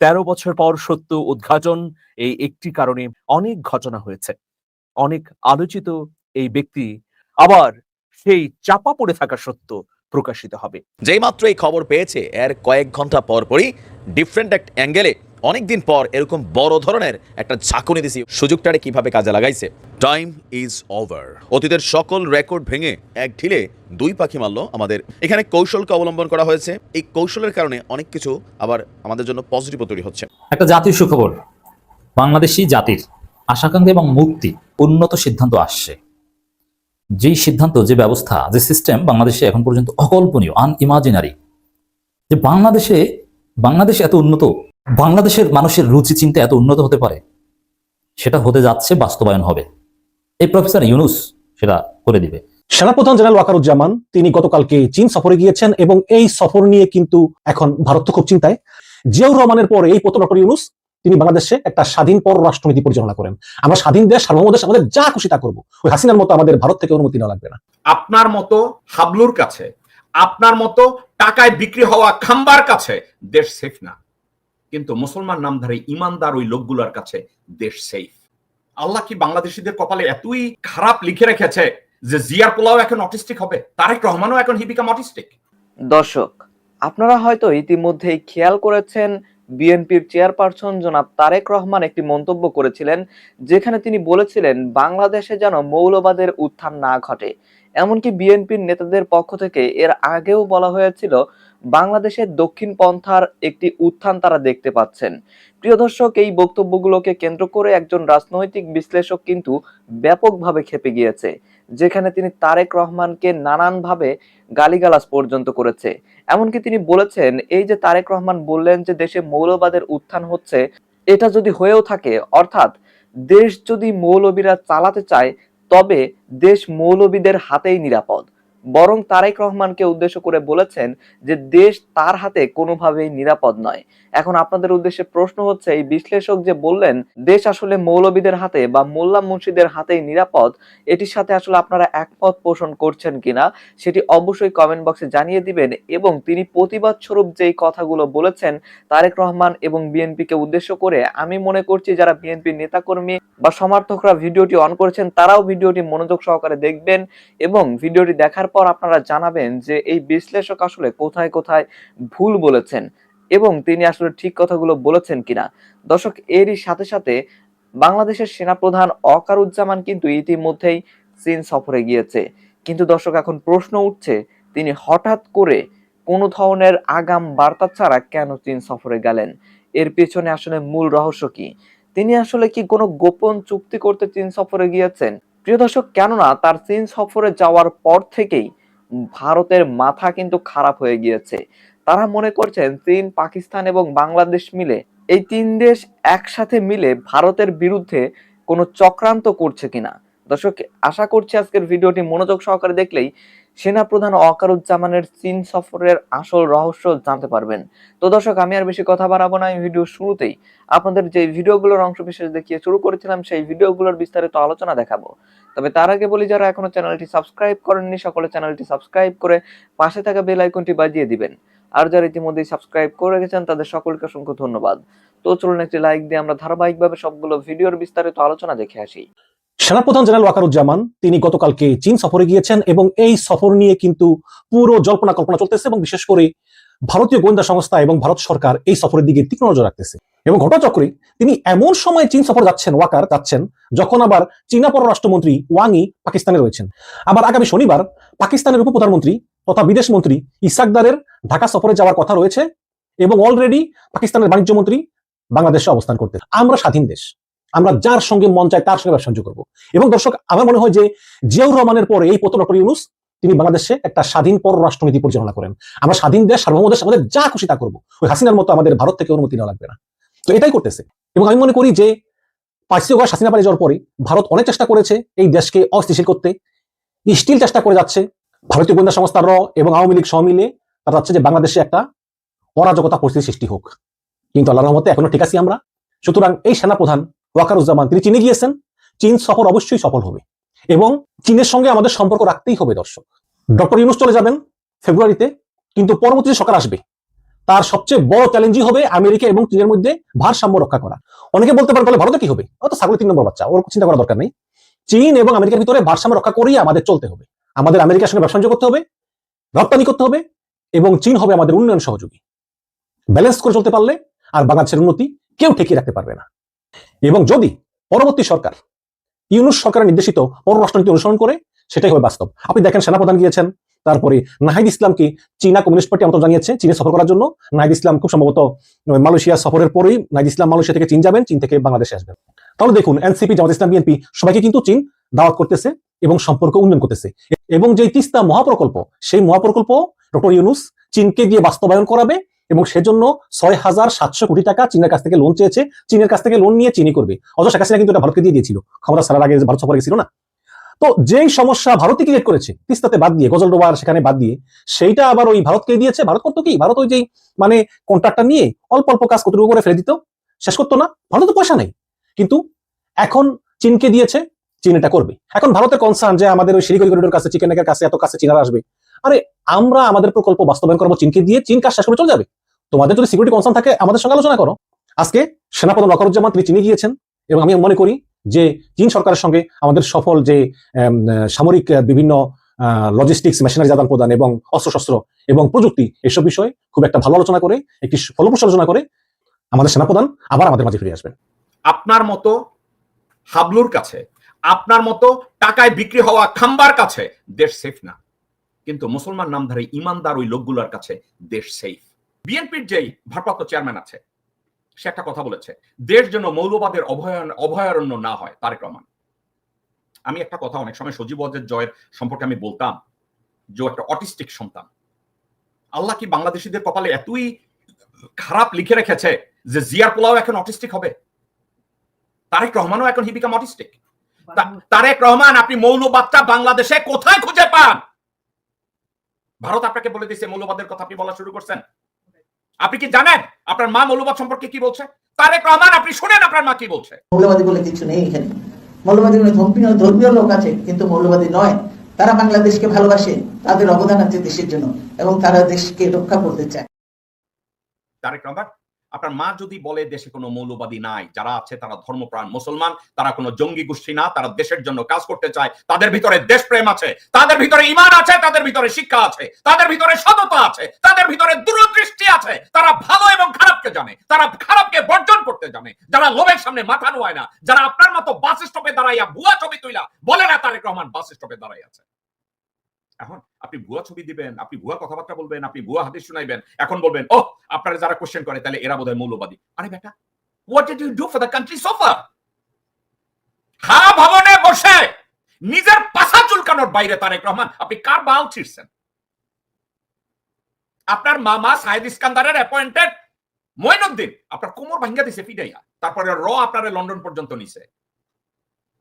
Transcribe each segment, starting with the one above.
তেরো বছর পর সত্য উদ্ঘাটন এই একটি কারণে অনেক ঘটনা হয়েছে। অনেক আলোচিত এই ব্যক্তি আবার সেই চাপা পড়ে থাকা সত্য প্রকাশিত হবে। যেই মাত্র এই খবর পেয়েছে, এর কয়েক ঘণ্টা পরপরই ডিফারেন্ট এক অ্যাঙ্গেলে অনেকদিন পর এরকম বড় ধরনের একটা ঝাঁকুনি দিছি। সুযোগটারে কীভাবে কাজে লাগাইছে? টাইম ইজ ওভার অতীতের সকল রেকর্ড ভেঙে এক ঢিলে দুই পাখি মারলো আমাদের। এখানে কৌশলকে অবলম্বন করা হয়েছে। এই কৌশলের কারণে অনেক কিছু আবার আমাদের জন্য পজিটিভ তৈরি হচ্ছে। একটা জাতির সুখবর। বাংলাদেশি জাতির আশাকাঙ্ক্ষা এবং মুক্তি। উন্নত সিদ্ধান্ত আসছে। যেই সিদ্ধান্ত যে ব্যবস্থা যে সিস্টেম বাংলাদেশে এখন পর্যন্ত অকল্পনীয় আনইমাজিনারি যে বাংলাদেশে বাংলাদেশ এত উন্নত বাংলাদেশের মানুষের রুচি চিন্তা এত উন্নত হতে পারে? সেটা হতে যাচ্ছে বাস্তবায়ন হবে। এই প্রফেসর ইউনুস সেটা করে দিবে। সেনাপ্রধান জেনারেল ওয়াকারুজ্জামান তিনি গতকালকে চীন সফরে গিয়েছেন এবং এই সফর নিয়ে কিন্তু এখন ভারত তো খুব চিন্তায়। জিয়াউর রহমানের পর এই প্রথম ডক্টর ইউনুস তিনি বাংলাদেশে একটা স্বাধীন পর রাষ্ট্রনীতি পরিচালনা করেন। আমরা স্বাধীন দেশ সার্বভৌম দেশ আমাদের যা খুশি তা করব। ওই হাসিনার মতো আমাদের ভারত থেকে অনুমতি নেওয়া লাগবে না। আপনার মতো হাবলুর কাছে আপনার মতো টাকায় বিক্রি হওয়া খাম্বার কাছে দেশ সেফ না। কিন্তু মুসলমান নামধারী ইমানদার ওই লোকগুলোর কাছে দেশ সেফ আল্লাহ কি বাংলাদেশিদের কপালে এতই খারাপ লিখে রেখেছে যে জিয়ার পোলাও এখন অটিস্টিক হবে? তারেক রহমানও এখন হি বিকাম অটিস্টিক দর্শক, আপনারা হয়তো ইতিমধ্যেই খেয়াল করেছেন, বিএনপির চেয়ারপারসন জনাব তারেক রহমান একটি মন্তব্য করেছিলেন, যেখানে তিনি বলেছিলেন, বাংলাদেশে যেন মৌলবাদের উত্থান না ঘটে। এমনকি বিএনপির নেতাদের পক্ষ থেকে এর আগেও বলা হয়েছিল বাংলাদেশের দক্ষিণ পন্থার একটি উত্থান তারা দেখতে পাচ্ছেন। প্রিয় দর্শক, এই বক্তব্যগুলোকে কেন্দ্র করে একজন রাজনৈতিক বিশ্লেষক কিন্তু ব্যাপকভাবে খেপে গিয়েছে, যেখানে তিনি তারেক রহমানকে নানানভাবে গালিগালাজ পর্যন্ত করেছে। এমনকি তিনি বলেছেন, এই যে তারেক রহমান বললেন যে দেশে মৌলবাদের উত্থান হচ্ছে, এটা যদি হয়েও থাকে, অর্থাৎ দেশ যদি মৌলবীরা চালাতে চায়, তবে দেশ মৌলবীদের হাতেই নিরাপদ। বরং তারেক রহমানকে উদ্দেশ্য করে বলেছেন যে দেশ তার হাতে কোনোভাবেই নিরাপদ নয়। এখন আপনাদের উদ্দেশ্যে প্রশ্ন হচ্ছে, এই বিশ্লেষক যে বললেন, দেশ আসলে মৌলবীদের হাতে বা মোল্লা মুন্সিদের হাতেই নিরাপদ, এটির সাথে আসলে আপনারা একমত পোষণ করছেন কিনা, সেটি অবশ্যই কমেন্ট বক্সে জানিয়ে দিবেন এবং তিনি প্রতিবাদ স্বরূপ যেই কথাগুলো বলেছেন, তারেক রহমান এবং বিএনপিকে উদ্দেশ্য করে, আমি মনে করছি যারা বিএনপির নেতাকর্মী বা সমর্থকরা ভিডিওটি অন করেছেন, তারাও ভিডিওটি মনোযোগ সহকারে দেখবেন এবং ভিডিওটি দেখার পর আপনারা জানাবেন যে এই বিশ্লেষক আসলে কোথায় কোথায় ভুল বলেছেন এবং তিনি আসলে ঠিক কথাগুলো বলেছেন কিনা। দর্শক, এরই সাথে সাথে বাংলাদেশের সেনাপ্রধান অকারুজ্জামান কিন্তু ইতিমধ্যেই চীন সফরে গিয়েছে। কিন্তু দর্শক, এখন প্রশ্ন উঠছে, তিনি হঠাৎ করে কোনো ধরনের আগাম বার্তা ছাড়া কেন চীন সফরে গেলেন? এর পেছনে আসলে মূল রহস্য কি? তিনি আসলে কি কোনো গোপন চুক্তি করতে চীন সফরে গিয়েছেন? প্রিয় দর্শক, কেননা তার চীন সফরে যাওয়ার পর থেকেই ভারতের মাথা কিন্তু খারাপ হয়ে গিয়েছে। তারা মনে করছেন, চীন, পাকিস্তান এবং বাংলাদেশ মিলে, এই তিন দেশ একসাথে মিলে ভারতের বিরুদ্ধে কোনো চক্রান্ত করছে কিনা? দর্শক, আশা করছি আজকের ভিডিওটি মনোযোগ সহকারে দেখলেই সেনাপ্রধান অকারুজ্জামানের চীন সফরের আসল রহস্য জানতে পারবেন। তো দর্শক, আমি আর বেশি কথা বাড়াবো না, এই ভিডিও শুরুতেই আপনাদের যে ভিডিওগুলোর অংশ বিশেষ দেখিয়ে শুরু করেছিলাম, সেই ভিডিওগুলোর বিস্তারিত আলোচনা দেখাবো। তবে তার আগে বলি, যারা এখনও চ্যানেলটি সাবস্ক্রাইব করেননি, সকলে চ্যানেলটি সাবস্ক্রাইব করে পাশে থাকা বেল আইকনটি বাজিয়ে দিবেন। আর যারা ইতিমধ্যেই সাবস্ক্রাইব করে রেখেছেন, তাদের সকলকে অসংখ্য ধন্যবাদ। তো চলুন, একটি লাইক দিয়ে আমরা ধারাবাহিকভাবে সবগুলো ভিডিওর বিস্তারিত আলোচনা দেখে আসি। সেনাপ্রধান জেনারেল ওয়াকারুজ্জামান, তিনি গতকালকে চীন সফরে গিয়েছেন এবং এই সফর নিয়ে কিন্তু পুরো জল্পনা কল্পনা চলতেছে এবং বিশেষ করে ভারতীয় গোয়েন্দা সংস্থা এবং ভারত সরকার এই সফরের দিকে তীক্ষ্ণ নজর রাখতেছে। এবং ঘটনাচক্রে তিনি এমন সময় চীন সফর যাচ্ছেন, ওয়াকার যাচ্ছেন, যখন আবার চীনা পররাষ্ট্রমন্ত্রী ওয়াংই পাকিস্তানে রয়েছেন। আবার আগামী শনিবার পাকিস্তানের উপপ্রধানমন্ত্রী তথা বিদেশ মন্ত্রী ইসাকদারের ঢাকা সফরে যাওয়ার কথা রয়েছে এবং অলরেডি পাকিস্তানের বাণিজ্য মন্ত্রী বাংলাদেশে অবস্থান করতে আমরা স্বাধীন দেশ। আমরা যার সঙ্গে মন চাই তার সঙ্গে ব্যবসা করব। এবং দর্শক, আমার মনে হয় যে জিয়াউর রহমানের পরে এই প্রথম ডক্টর ইউনুস, তিনি বাংলাদেশে একটা স্বাধীন পররাষ্ট্রনীতি পরিচালনা করেন। আমরা স্বাধীন দেশ সার্বভৌম দেশ আমাদের যা খুশি তা করব। ওই হাসিনার মতো আমাদের ভারত থেকে অনুমতি নেওয়া লাগবে না। তো এটাই করতেছে। এবং আমি মনে করি যে পাঁচই অগস্ট হাসিনা পালিয়ে যাওয়ার পরে ভারত অনেক চেষ্টা করেছে এই দেশকে অস্থিতিশীল করতে। স্টিল চেষ্টা করে যাচ্ছে। ভারতীয় গোয়েন্দা সংস্থা র এবং আওয়ামী লীগ সহ মিলে তারা যাচ্ছে যে বাংলাদেশে একটা অরাজকতা পরিস্থিতি সৃষ্টি হোক। কিন্তু আল্লাহ রহমতে এখনও ঠিক আছি আমরা। সুতরাং এই সেনাপ্রধান ওয়াকারুজ্জামান, তিনি চীনে গিয়েছেন। চীন সফর অবশ্যই সফল হবে এবং চীনের সঙ্গে আমাদের সম্পর্ক রাখতেই হবে দর্শক। ডক্টর ইউনুস চলে যাবেন ফেব্রুয়ারিতে, কিন্তু পরবর্তী সরকার আসবে, তার সবচেয়ে বড় চ্যালেঞ্জই হবে আমেরিকা এবং চীনের মধ্যে ভারসাম্য রক্ষা করা। অনেকে বলতে পারেন, তাহলে ভারতে কি হবে? ও তো ছাগলের তিন নম্বর বাচ্চা, ওর চিন্তা করা দরকার নেই। চীন এবং আমেরিকার ভিতরে ভারসাম্য রক্ষা করেই আমাদের চলতে হবে। আমাদের আমেরিকার সঙ্গে ব্যবসা করতে হবে, রপ্তানি করতে হবে এবং চীন হবে আমাদের উন্নয়ন সহযোগী। ব্যালেন্স করে চলতে পারলে আর বাংলাদেশের উন্নতি কেউ ঠেকিয়ে রাখতে পারবে না। এবং যদি পরবর্তী সরকার ইউনুস সরকারের নির্দেশিত পররাষ্ট্রনীতি অনুসরণ করে, সেটাই হবে বাস্তব। আপনি দেখেন সেনাপ্রধান গিয়েছেন, তারপরে নাহিদ ইসলামকে চীনা কমিউনিস্ট পার্টি আমন্ত্রণ জানিয়েছে, চীনে সফর করার জন্য। নাহিদ ইসলাম খুব সম্ভবত মালয়েশিয়া সফরের পরেই নাহিদ ইসলাম মালয়েশিয়া থেকে চীন যাবেন, চীন থেকে বাংলাদেশে আসবেন। তাহলে দেখুন, এনসিপি, জামাত ইসলাম, বিএনপি, সবাইকে কিন্তু চীন দাওয়াত করতেছে এবং সম্পর্ক উন্নয়ন করতেছে। এবং যে তিস্তা মহাপ্রকল্প, সেই মহাপ্রকল্প ডক্টর ইউনুস চীনকে দিয়ে বাস্তবায়ন করাবে এবং সেজন্য ছয় হাজার সাতশো কোটি টাকা চীনের কাছ থেকে লোন চেয়েছে। চীনের কাছ থেকে লোন নিয়ে চিনি করবে। অথচ শেখ হাসিনা কিন্তু এটা ভারতকে দিয়ে দিয়েছিল। ক্ষমতা ছাড়ার আগে ভারত সফরে গেছিল না। তো যেই সমস্যা ভারতই ক্রিয়েট করেছে, তিস্তাতে বাদ দিয়ে, গজলডোবার সেখানে বাদ দিয়ে, সেইটা আবার ওই ভারতকে দিয়েছে। ভারত করতো কি? ভারত ওই যেই মানে কন্ট্রাক্টটা নিয়ে অল্প অল্প কাজ কতটুকু করে ফেলে দিত, শেষ করতো না। ভারত তো পয়সা নেই। কিন্তু এখন চীনকে দিয়েছে, চীন এটা করবে। এখন ভারতের কনসার্ন যে আমাদের ওই শিলিগুড়ি করিডোর কাছে, চিকেন কাছে এত কাছে চীনারা আসবে। আরে, আমরা আমাদের প্রকল্প বাস্তবায়ন করব, চীনকে দিয়ে চীন কাজ শেষ করে চলে যাবে। তোমাদের যদি সিকিউরিটি কনসার্ন থাকে, আমাদের সঙ্গে আলোচনা করো। আজকে সেনাপ্রধান ওয়াকারুজ্জামান তিনি চীনে গিয়েছেন এবং আমি মনে করি যে চীন সরকারের সঙ্গে আমাদের সফল যে সামরিক বিভিন্ন লজিস্টিক্স মেশিনারি আদান প্রদান এবং অস্ত্রশস্ত্র এবং প্রযুক্তি, এসব বিষয়ে খুব একটা ভালো আলোচনা করে, একটি ফলপ্রসূ আলোচনা করে আমাদের সেনাপ্রধান আবার আমাদের মাঝে ফিরে আসবেন। আপনার মতো হাবলুর কাছে, আপনার মতো টাকায় বিক্রি হওয়া খাম্বার কাছে দেশ সেফ না। কিন্তু মুসলমান নামধারী ইমানদার ওই লোকগুলোর কাছে দেশ সেফ বিএনপির যেই ভারপ্রাপ্ত চেয়ারম্যান আছে সে একটা কথা বলেছে দেশ যেন মৌলবাদের অভয়ারণ্য অভয়ারণ্য না হয় তারেক রহমান। আমি একটা কথা অনেক সময় সজীব ওয়াজের জয়ের সম্পর্কে আমি বলতাম যে একটা অটিস্টিক সন্তান। আল্লাহ কি বাংলাদেশিদের কপালে এতই খারাপ লিখে রেখেছে যে জিয়ার পোলাও এখন অটিস্টিক হবে? তারেক রহমানও এখন he became autistic Tarek Rahman আপনি মৌলবাদটা বাংলাদেশে কোথায় খুঁজে পান? ভারত আপনাকে বলে দিয়েছে মৌলবাদের কথা আপনি বলা শুরু করছেন। আপনি কি জানেন আপনার মা মৌলবাদ সম্পর্কে কি বলছে? তারেক রহমান আপনি শুনেন আপনার মা কি বলছে? মৌলবাদী বলে কিছু নেই এখানে। মৌলবাদী বলে ধর্মীয় ধর্মীয় লোক আছে কিন্তু মৌলবাদী নয়। তারা বাংলাদেশকে ভালোবাসে তাদের অবদান আছে দেশের জন্য এবং তারা দেশকে রক্ষা করতে চায়। তারেক রহমান আপনার মা যদি বলে দেশে কোনো মৌলবাদী নাই, যারা আছে তারা ধর্মপ্রাণ মুসলমান, তারা কোনো জঙ্গি গোষ্ঠী না, তারা দেশের জন্য কাজ করতে চায়, তাদের ভিতরে দেশপ্রেম আছে, তাদের ভিতরে ইমান আছে, তাদের ভিতরে শিক্ষা আছে, তাদের ভিতরে সততা আছে, তাদের ভিতরে দূরদৃষ্টি আছে, তারা ভালো এবং খারাপকে জানে, তারা খারাপকে বর্জন করতে জানে, যারা লোভের সামনে মাথা নোয়ায় না, যারা আপনার মতো বাস স্টপে দাঁড়াইয়া ভুয়া ছবি তুইলা, বলে না তারেক রহমান বাস স্টপে দাঁড়াই আছে। এখন আপনি ভুয়া ছবি দিবেন, আপনি ভুয়া কথাবার্তা বলবেন, আপনি ভুয়া হাদিস শুনাইবেন, এখন বলবেন ও আপনারা যারা কোশ্চেন করে, তাহলে এরা বোধহয় মৌলবাদী। আরে বেটা what did you do for the country sofa হা ভবনে বসে নিজের পাশা চুলকানোর বাইরে তারেক রহমান, আপনি কার বাল ছিড়ছেন? আপনার মামা সাহেদ ইস্কান্দারের অ্যাপয়েন্টেড মইনুদ্দিন, আপনার কোমর ভাঙ্গা দিছে ফিডাইয়া তারপরে র আপনারে লন্ডন পর্যন্ত নিছে।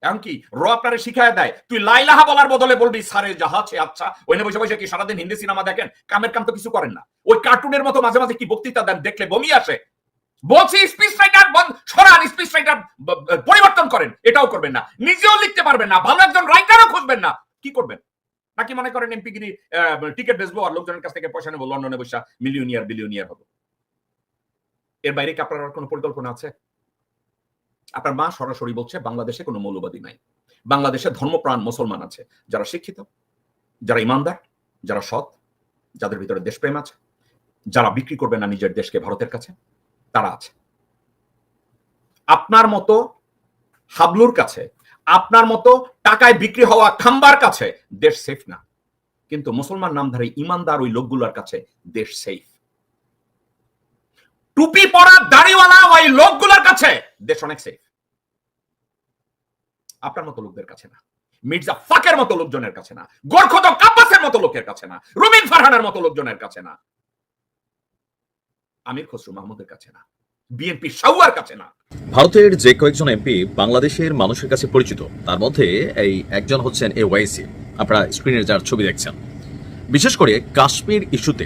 এমনকি র আপনারে শিখায় দেয়। তুই লাইলাহা বলার বদলে বলবি, সারে জাহাছে আচ্ছা। ওই বসে বসে কি সারাদিন হিন্দি সিনেমা দেখেন? কামের কাম তো কিছু করেন না। ওই কার্টুনের মতো মাঝে মাঝে কি বক্তৃতা দেন? দেখলে বমি আসে। বলছি, স্পিচ রাইটার সরান, স্পিচ রাইটার পরিবর্তন করেন। এটাও করবেন না। নিজেও লিখতে পারবেন না। ভালো একজন রাইটারও খুঁজবেন না। কি করবেন? নাকি মনে করেন এমপি গিরি টিকিট বেচবো আর লোকজনের কাছ থেকে পয়সা নেব, লন্ডনে বসে মিলিয়নিয়ার বিলিয়নিয়ার হব? এর বাইরে কি আপনার কোনো পরিকল্পনা আছে? আপনার মা সরাসরি বলছে, বাংলাদেশে কোনো মৌলবাদী নাই। বাংলাদেশে ধর্মপ্রাণ মুসলমান আছে। যারা শিক্ষিত, যারা ইমানদার, যারা সৎ, যাদের ভিতরে দেশপ্রেম আছে, যারা বিক্রি করবে না নিজের দেশকে ভারতের কাছে, তারা আছে। আপনার মতো হাবলুর কাছে, আপনার মতো টাকায় বিক্রি হওয়া খাম্বার কাছে দেশ সেফ না। কিন্তু মুসলমান নামধারী ইমানদার ওই লোকগুলোর কাছে দেশ সেফ টুপি পরা দাড়িওয়ালা ওই লোকগুলোর কাছে দেশ অনেক সেফ আপনার মতো লোকদের কাছে না। মির্জা ফাকের মতো লোকজনের কাছে না। গোরখদ কাব্বাসের মতো লোকের কাছে না। রুমিন ফারহানের মতো লোকজনের কাছে না। আমির খসরু মাহমুদের কাছে না। বিএনপি সাউয়ার কাছে না। ভারতের যে কয়েকজন এমপি বাংলাদেশের মানুষের কাছে পরিচিত, তার মধ্যে এই একজন হচ্ছেন এ ওয়াইসি আপনারা স্ক্রিনের যার ছবি দেখছেন। বিশেষ করে কাশ্মীর ইস্যুতে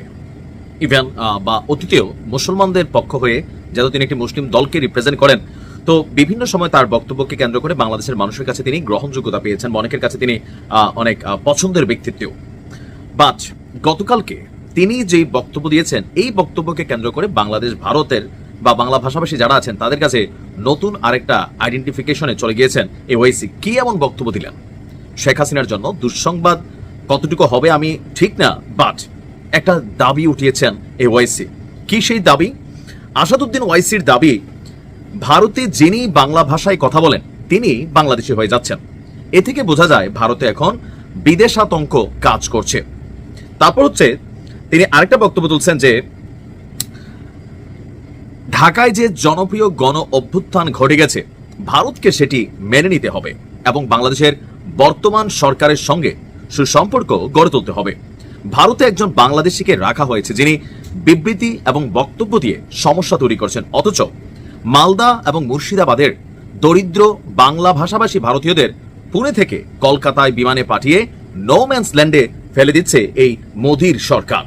ইভেন বা অতীতেও মুসলমানদের পক্ষ হয়ে যেহেতু তিনি একটি মুসলিম দলকে রিপ্রেজেন্ট করেন, তো বিভিন্ন সময় তার বক্তব্যকে কেন্দ্র করে বাংলাদেশের মানুষের কাছে তিনি গ্রহণযোগ্যতা পেয়েছেন অনেকের কাছে তিনি অনেক পছন্দের ব্যক্তিত্ব বাট গতকালকে তিনি যেই বক্তব্য দিয়েছেন, এই বক্তব্যকে কেন্দ্র করে বাংলাদেশ, ভারতের বা বাংলা ভাষাভাষী যারা আছেন, তাদের কাছে নতুন আরেকটা আইডেন্টিফিকেশনে চলে গিয়েছেন এই ওয়াইসি কি এমন বক্তব্য দিলেন? শেখ হাসিনার জন্য দুঃসংবাদ কতটুকু হবে আমি ঠিক না, বাট একটা দাবি উঠিয়েছেন এই ওয়াইসি কি সেই দাবি? আসাদুদ্দিন ওয়াইসির দাবি, ভারতে যিনি বাংলা ভাষায় কথা বলেন, তিনি বাংলাদেশি হয়ে যাচ্ছেন। এ থেকে বোঝা যায়, ভারতে এখন বিদেশাতঙ্ক কাজ করছে। তারপর হচ্ছে, তিনি আরেকটা বক্তব্য তুলছেন যে, ঢাকায় যে জনপ্রিয় গণ অভ্যুত্থান ঘটে গেছে, ভারতকে সেটি মেনে নিতে হবে এবং বাংলাদেশের বর্তমান সরকারের সঙ্গে সুসম্পর্ক গড়ে তুলতে হবে। ভারতে একজন বাংলাদেশিকে রাখা হয়েছে যিনি বিবৃতি এবং বক্তব্য দিয়ে সমস্যা তৈরি করছেন। অথচ মালদা এবং মুর্শিদাবাদের দরিদ্র বাংলা ভাষাভাষী ভারতীয়দের পুনে থেকে কলকাতায় বিমানে পাঠিয়ে নো ম্যান্স ল্যান্ডে ফেলে দিচ্ছে এই মোদির সরকার।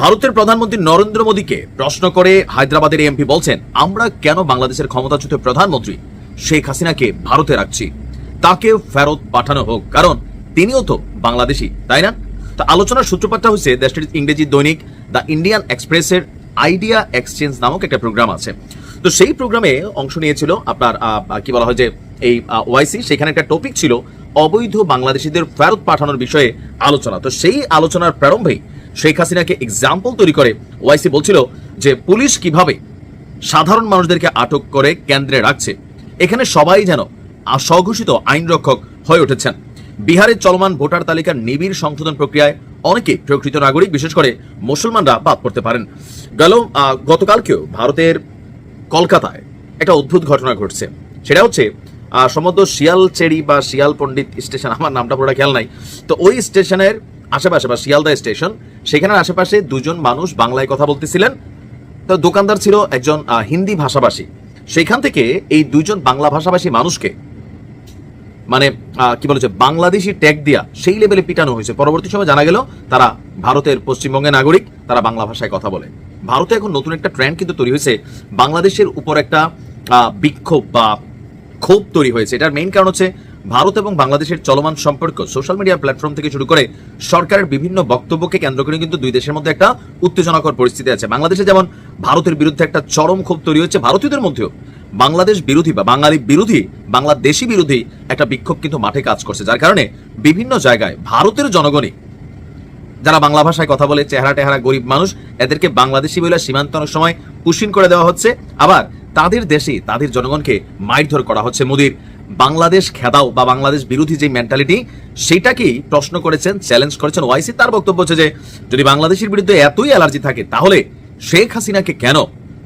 ভারতের প্রধানমন্ত্রী নরেন্দ্র মোদীকে প্রশ্ন করে হায়দ্রাবাদের এমপি বলছেন, আমরা কেন বাংলাদেশের ক্ষমতাচ্যুত প্রধানমন্ত্রী শেখ হাসিনাকে ভারতে রাখছি? তাকে ফেরত পাঠানো হোক, কারণ তিনিও তো বাংলাদেশি, তাই না? তা আলোচনার সূত্রপাতটা হচ্ছে দেশটির ইংরেজি দৈনিক দ্য ইন্ডিয়ান এক্সপ্রেসের আইডিয়া এক্সচেঞ্জ নামক একটা প্রোগ্রাম আছে। তো সেই প্রোগ্রামে অংশ নিয়েছিল আপনার কি বলা হয় যে এই ওয়াইসি, সেখানে একটা টপিক ছিল অবৈধ বাংলাদেশিদের ফেরত পাঠানোর বিষয়ে আলোচনা। তো সেই আলোচনার প্রারম্ভেই শেখ হাসিনাকে এক্সাম্পল তৈরি করে ওয়াইসি বলছিল যে পুলিশ কীভাবে সাধারণ মানুষদেরকে আটক করে কেন্দ্রে রাখছে, এখানে সবাই যেন স্বঘোষিত আইন রক্ষক হয়ে উঠেছেন। বিহারের চলমান ভোটার তালিকার নিবিড় সংশোধন প্রক্রিয়ায় অনেকে প্রকৃত নাগরিক, বিশেষ করে মুসলমানরা বাদ পড়তে পারেন। গেল গতকালকেও ভারতের কলকাতায় একটা অদ্ভুত ঘটনা ঘটছে। সেটা হচ্ছে সম্ভবত শিয়ালচেরি বা শিয়াল পণ্ডিত স্টেশন, আমার নামটা পুরোটা খেয়াল নাই। তো ওই স্টেশনের আশেপাশে বা শিয়ালদা স্টেশন, সেখানের আশেপাশে দুজন মানুষ বাংলায় কথা বলতেছিলেন। তো দোকানদার ছিল একজন হিন্দি ভাষাভাষী। সেখান থেকে এই দুইজন বাংলা ভাষাভাষী মানুষকে মানে কি বলেছে বাংলাদেশি ট্যাগ দিয়া সেই লেভেলে পিটানো হয়েছে। পরবর্তী সময় জানা গেল, তারা ভারতের পশ্চিমবঙ্গের নাগরিক, তারা বাংলা ভাষায় কথা বলে। ভারতে এখন নতুন একটা ট্রেন্ড কিন্তু তৈরি হয়েছে, বাংলাদেশের উপর একটা বিক্ষোভ বা ক্ষোভ তৈরি হয়েছে। এটার মেইন কারণ হচ্ছে ভারত এবং বাংলাদেশের চলমান সম্পর্ক সোশ্যাল মিডিয়া প্ল্যাটফর্ম থেকে শুরু করে সরকারের বিভিন্ন বক্তব্যকে কেন্দ্র করে কিন্তু দুই দেশের মধ্যে একটা উত্তেজনাকর পরিস্থিতি আছে। বাংলাদেশে যেমন ভারতের বিরুদ্ধে একটা চরম ক্ষোভ তৈরি হচ্ছে, ভারতীয়দের মধ্যেও। বাংলাদেশ বিরোধী বা বাঙালি বিরোধী, বাংলাদেশি বিরোধী একটা বিক্ষোভ কিন্তু মাঠে কাজ করছে, যার কারণে বিভিন্ন জায়গায় ভারতের জনগণই, যারা বাংলা ভাষায় কথা বলে, চেহারা টেহারা গরিব মানুষ, এদেরকে বাংলাদেশি বলে সীমান্ত অনেক সময় পুষিন করে দেওয়া হচ্ছে। আবার তাদের দেশে তাদের জনগণকে মারধর করা হচ্ছে মোদির। বাংলাদেশ খেদাও বা বাংলাদেশ বিরোধী যে মেন্টালিটি সেটাকেই প্রশ্ন করেছেন চ্যালেঞ্জ করেছেন ওয়াইসি তার বক্তব্য হচ্ছে যে, যদি বাংলাদেশের বিরুদ্ধে এতই অ্যালার্জি থাকে, তাহলে শেখ হাসিনাকে কেন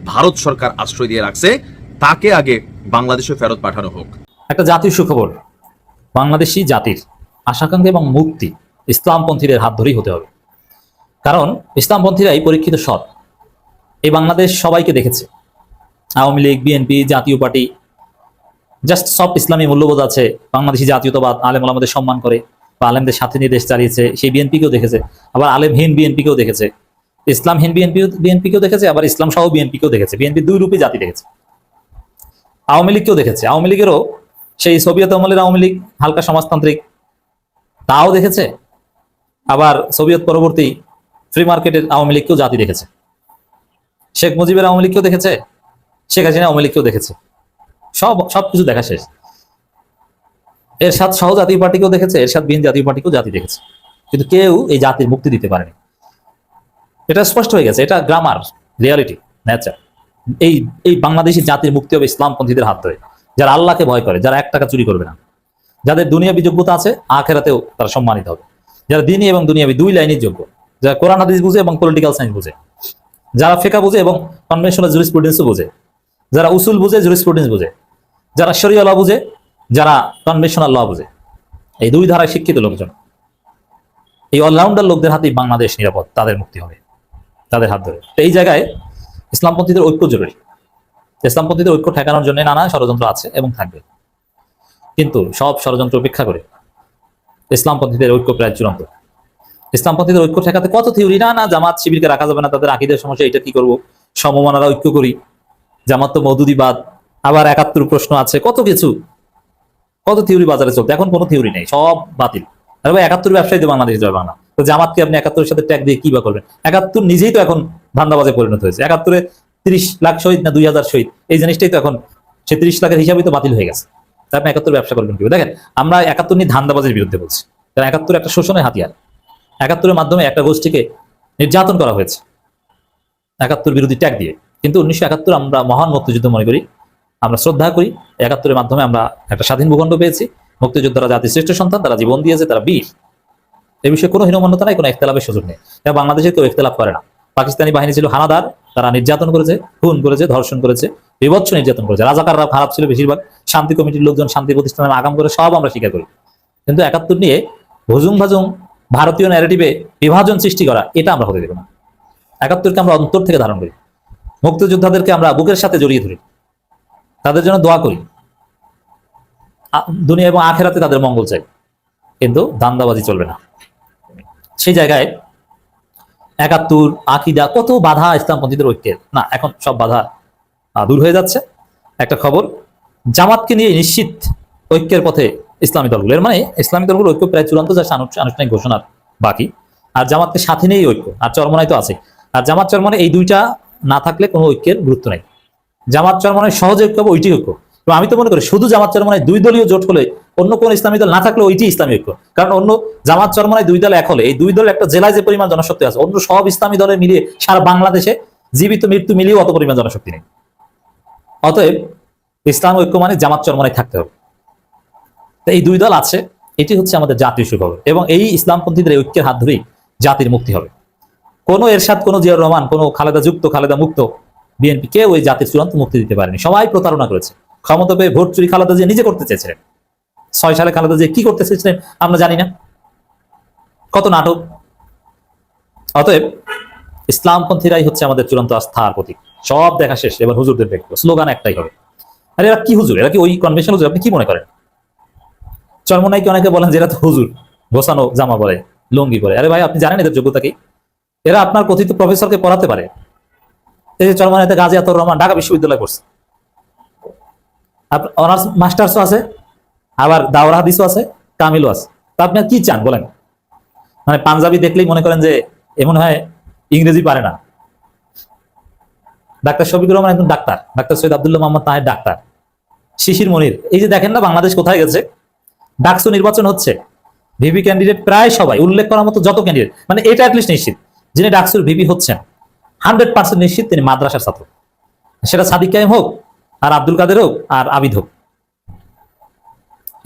ভারত সরকার আশ্রয় দিয়ে রাখছে? তাকে আগে বাংলাদেশে ফেরত পাঠানো হোক। একটা জাতির সুখবর। বাংলাদেশি জাতির। আশাকাঙ্ক্ষা এবং মুক্তি ইসলামপন্থীদের হাত ধরেই হতে হবে। কারণ ইসলামপন্থীরাই পরীক্ষিত সৎ। এই বাংলাদেশ সবাইকে দেখেছে। Awami League, BNP, Jatiya Party just soft ইসলামী মূল্যবোধ আছে, বাংলাদেশি জাতীয়তাবাদ, আলেম আমাদের সম্মান করে, বা আলেমদের সাথে নিয়ে দেশ চালিয়েছে, সেই বিএনপিকেও দেখেছে, আবার আলেমহীন বিএনপিকেও দেখেছে, ইসলামহীন বিএনপি, বিএনপিকেও দেখেছে, আবার ইসলাম সহ বিএনপিকেও দেখেছে, বিএনপি দুই রূপে জাতি দেখেছে। আওয়ামী লীগকেও দেখেছে, আওয়ামী লীগেরও সেই সোভিয়েত আমলের আওয়ামী লীগ, হালকা সমাজতান্ত্রিক, তাও দেখেছে, আবার সোভিয়েত পরবর্তী ফ্রি মার্কেটের আওয়ামী লীগকেও জাতি দেখেছে। শেখ মুজিবের আওয়ামী লীগকেও দেখেছে, শেখ হাসিনা আওয়ামী লীগকেও দেখেছে। সব সবকিছু দেখা শেষ। এর এরশাদ সহ জাতীয় পার্টিকেও দেখেছে এর এরশাদ বিহীন জাতীয় পার্টিকেও জাতি দেখেছে। কিন্তু কেউ এই জাতির মুক্তি দিতে পারেনি। এটা স্পষ্ট হয়ে গেছে, এটা গ্রামার রিয়ালিটি নেচার এই এই বাংলাদেশি জাতির মুক্তি হবে ইসলামপন্থীদের হাত ধরে, যারা আল্লাহকে ভয় করে, যারা এক টাকা চুরি করবে না। যাদের দুনিয়া যোগ্যতা আছে, আখেরাতেও তারা সম্মানিত হবে। যারা দিনী এবং দুনিয়াবি দুই লাইনের যোগ্য, যারা কোরআন, হাদিস বুঝে এবং পলিটিক্যাল সায়েন্স বুঝে। যারা ফেকা বুঝে এবং কনভেনশনাল জুরিসপ্রুডেন্সও বুঝে। যারা উসুল বুঝে জুরিসপ্রুডেন্স বুঝে। যারা শরীয় ল বুঝে, যারা কনভেনশনাল ল বুঝে। এই দুই ধারায় শিক্ষিত লোকজন। এই অলরাউন্ডার লোকদের হাতেই বাংলাদেশ নিরাপদ, তাদের মুক্তি হবে, তাদের হাত ধরে। এই জায়গায় ইসলামপন্থীদের ঐক্য জরুরি। ইসলামপন্থীদের ঐক্য ঠেকানোর জন্য নানা ষড়যন্ত্র আছে এবং থাকবে। কিন্তু সব ষড়যন্ত্র উপেক্ষা করে ইসলামপন্থীদের ঐক্য প্রায় চূড়ান্ত। ইসলামপন্থীদের ঐক্য ঠেকাতে কত থিওরি না না, জামাত শিবিরকে রাখা যাবে না, তাদের আকিদের সমস্যা, এটা কি করব? সমমানারা ঐক্য করি। জামাত তো মৌদুদিবাদ আবার একাত্তর প্রশ্ন আছে। কত কিছু? কত থিওরি বাজারে চলতে? এখন কোনো থিওরি নেই, সব বাতিল। একাত্তর ব্যবসায়ী বাংলাদেশ জয় বাংলা। তো জামাতকে আপনি একাত্তরের সাথে ট্যাগ দিয়ে কি বা করবেন? একাত্তর নিজেই তো এখন ধান্দাবাজে পরিণত হয়েছে। একাত্তরে তিরিশ লাখ শহীদ না দুই হাজার শহীদ? এই জিনিসটাই তো এখন সে তিরিশ লাখের হিসাবেই তো বাতিল হয়ে গেছে। তা আপনি একাত্তর ব্যবসা করবেন কি দেখেন, আমরা একাত্তর নিয়ে ধান্দাবাজের বিরুদ্ধে বলছি। কারণ একাত্তর একটা শোষণের হাতিয়ার। একাত্তরের মাধ্যমে একটা গোষ্ঠীকে নির্যাতন করা হয়েছে। একাত্তর বিরোধী ট্যাগ দিয়ে। কিন্তু উনিশশো একাত্তর আমরা মহান মুক্তিযুদ্ধ মনে করি। আমরা শ্রদ্ধা করি। একাত্তরের মাধ্যমে আমরা একটা স্বাধীন ভূখণ্ড পেয়েছি। মুক্তিযোদ্ধারা জাতির শ্রেষ্ঠ সন্তান, তারা জীবন দিয়েছে, তারা বীর। এ বিষয়ে কোনো হীনমন্যতা নাই, কোনো ইখতলাফের সুযোগ নেই। তাই বাংলাদেশে কেউ ইখতলাফ করে না? পাকিস্তানি বাহিনী ছিল হানাদার, তারা নির্যাতন করেছে, খুন করেছে, ধর্ষণ করেছে, বিভৎস নির্যাতন করেছে। রাজাকাররা খারাপ ছিল বেশিরভাগ। শান্তি কমিটির লোকজন শান্তি প্রতিষ্ঠানের আগাম করে সব আমরা স্বীকার করি। কিন্তু একাত্তর নিয়ে ভুজুম ভাজুম ভারতীয় ন্যারেটিভে বিভাজন সৃষ্টি করা, এটা আমরা হতে দেব না। একাত্তরকে আমরা অন্তর থেকে ধারণ করি। মুক্তিযোদ্ধাদেরকে আমরা বুকের সাথে জড়িয়ে ধরি। তাদের জন্য দোয়া করি। দুনিয়া এবং আখেরাতে তাদের মঙ্গল চাই। কিন্তু দান্দাবাজি চলবে না। সেই জায়গায় একাত্তর, আকিদা, কত বাধা ইসলামপন্থীদের ঐক্যের। না, এখন সব বাধা দূর হয়ে যাচ্ছে। একটা খবর, জামাতকে নিয়ে নিশ্চিত ঐক্যের পথে ইসলামী দলগুলো। এর মানে ইসলামী দলগুলো ঐক্য প্রায় চূড়ান্ত আনুষ্ঠা- আনুষ্ঠানিক ঘোষণার বাকি। আর জামাতকে সাথে নিয়েই ঐক্য। আর চরমনাই তো আছে। আর জামাত চরমনে এই দুইটা না থাকলে কোনো ঐক্যের গুরুত্ব নেই। জামাত চরমনের সহজে ঐক্য হবে ওইটি ঐক্য। এবং আমি তো মনে করি শুধু জামাত চরমনায় দুই দলীয় জোট হলে অন্য কোন ইসলামী দল না থাকলে ওইটি ইসলামী ঐক্য। কারণ অন্য জামাত চরমনায় দুই দল এক হলে, এই দুই দল একটা জেলায় যে পরিমাণ জনশক্তি আছে, অন্য সব ইসলামী দলে মিলিয়ে সারা বাংলাদেশে জীবিত মৃত্যু মিলিয়েও অত পরিমাণ জনশক্তি নেই। অতএব ইসলাম ঐক্য মানে জামাত চরমনায় থাকতে হবে। এই দুই দল আছে, এটি হচ্ছে আমাদের জাতীয় সুখবর। এবং এই ইসলামপন্থীদের ঐক্যের হাত ধরেই জাতির মুক্তি হবে। কোনো এরশাদ, কোনো জিয়াউর রহমান, কোনো খালেদা যুক্ত, খালেদা মুক্ত বিএনপি কেউ ওই জাতির চূড়ান্ত মুক্তি দিতে পারেনি। সবাই প্রতারণা করেছে। ক্ষমতা পেয়ে ভোট চুরি খালেদা জিয়া নিজে করতে চেয়েছিলেন। ছয় সালে খালেদা জিয়া কি করতে চেয়েছিলেন আমরা জানি না। কত নাটক। অতএব ইসলামপন্থীরাই হচ্ছে আমাদের চূড়ান্ত আস্থার প্রতীক। সব দেখা শেষ। এবার হুজুরদের দেখব। স্লোগান একটাই হবে। আরে এরা কি হুজুর? এরা কি ওই কনভেনশন হুজুর? আপনি কি মনে করেন? চরমনাইকে অনেকে বলেন যে এরা তো হুজুর। গোসানো জামা পরে, লুঙ্গি পরে। আরে ভাই, আপনি জানেন এদের যোগ্যতা কি? এরা আপনার কথিত প্রফেসরকে পড়াতে পারে। এই যে চরমনাইতে গাজী আতর রহমান ঢাকা বিশ্ববিদ্যালয় করছে অনার্স মাস্টার্সও আছে, আবার দাওরা হাদিসও আছে কামিলও আছে। তা আপনি কি চান বলেন? মানে পাঞ্জাবি দেখলেই মনে করেন যে এমন হয় ইংরেজি পারে না। ডাক্তার শফিকুর রহমান একজন ডাক্তার ডাক্তার সৈয়দ আব্দুল্লাহ মোহাম্মদ তাহের ডাক্তার। শিশির মনির, এই যে দেখেন না বাংলাদেশ কোথায় গেছে? ডাকসু নির্বাচন হচ্ছে। ভিভি ক্যান্ডিডেট প্রায় সবাই উল্লেখ করার মতো যত ক্যান্ডিডেট মানে এটা অ্যাটলিস্ট নিশ্চিত, যিনি ডাকসুর ভিপি হচ্ছেন। হান্ড্রেড পার্সেন্ট নিশ্চিত তিনি মাদ্রাসার ছাত্র। সেটা সাদিক কায়েম হোক, আর আব্দুল কাদের হোক, আর আবিদ হোক।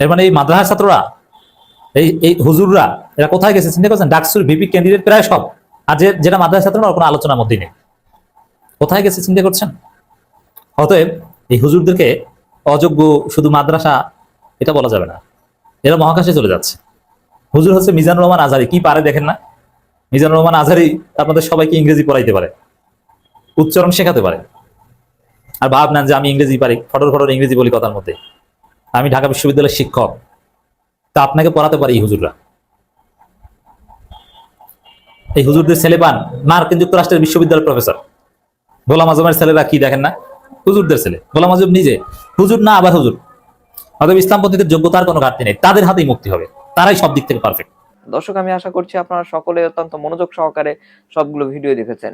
এর মানে এই মাদ্রাসার ছাত্ররা, এই এই হুজুররা, এরা কোথায় গেছে চিন্তা করছেন? ডাকসুর ভিপি ক্যান্ডিডেট প্রায় সব। আর যে, যেটা মাদ্রাসা ছাত্র না, ওর কোনো আলোচনার মধ্যেই নেই। কোথায় গেছে চিন্তা করছেন? অতএব এই হুজুরদেরকে অযোগ্য শুধু মাদ্রাসা, এটা বলা যাবে না। এরা মহাকাশে চলে যাচ্ছে। হুজুর হচ্ছে মিজানুর রহমান আজহারি কি পারে দেখেন না? মিজানুর রহমান আজহারি আপনাদের সবাইকে ইংরেজি পড়াইতে পারে। উচ্চারণ শেখাতে পারে। আর ভাবনান যে আমি ইংরেজি পারি, ফটর ফটর ইংরেজি বলি কথার মধ্যে। আমি ঢাকা বিশ্ববিদ্যালয়ের শিক্ষক, তা আপনাকে পড়াতে পারি হুজুররা। এই হুজুরদের ছেলে পান মার্কিন যুক্তরাষ্ট্রের বিশ্ববিদ্যালয়ের প্রফেসর। গোলাম আজমের ছেলেরা কি দেখেন না? হুজুরদের ছেলে। গোলাম আজম নিজে। হুজুর না আবার হুজুর। অতএব ইসলামপন্থীদের যোগ্যতার কোনো ঘাটতি নেই। তাদের হাতেই মুক্তি হবে। তারাই সব দিক থেকে পারফেক্ট দর্শক, আমি আশা করছি আপনারা সকলে অত্যন্ত মনোযোগ সহকারে সবগুলো ভিডিও দেখেছেন।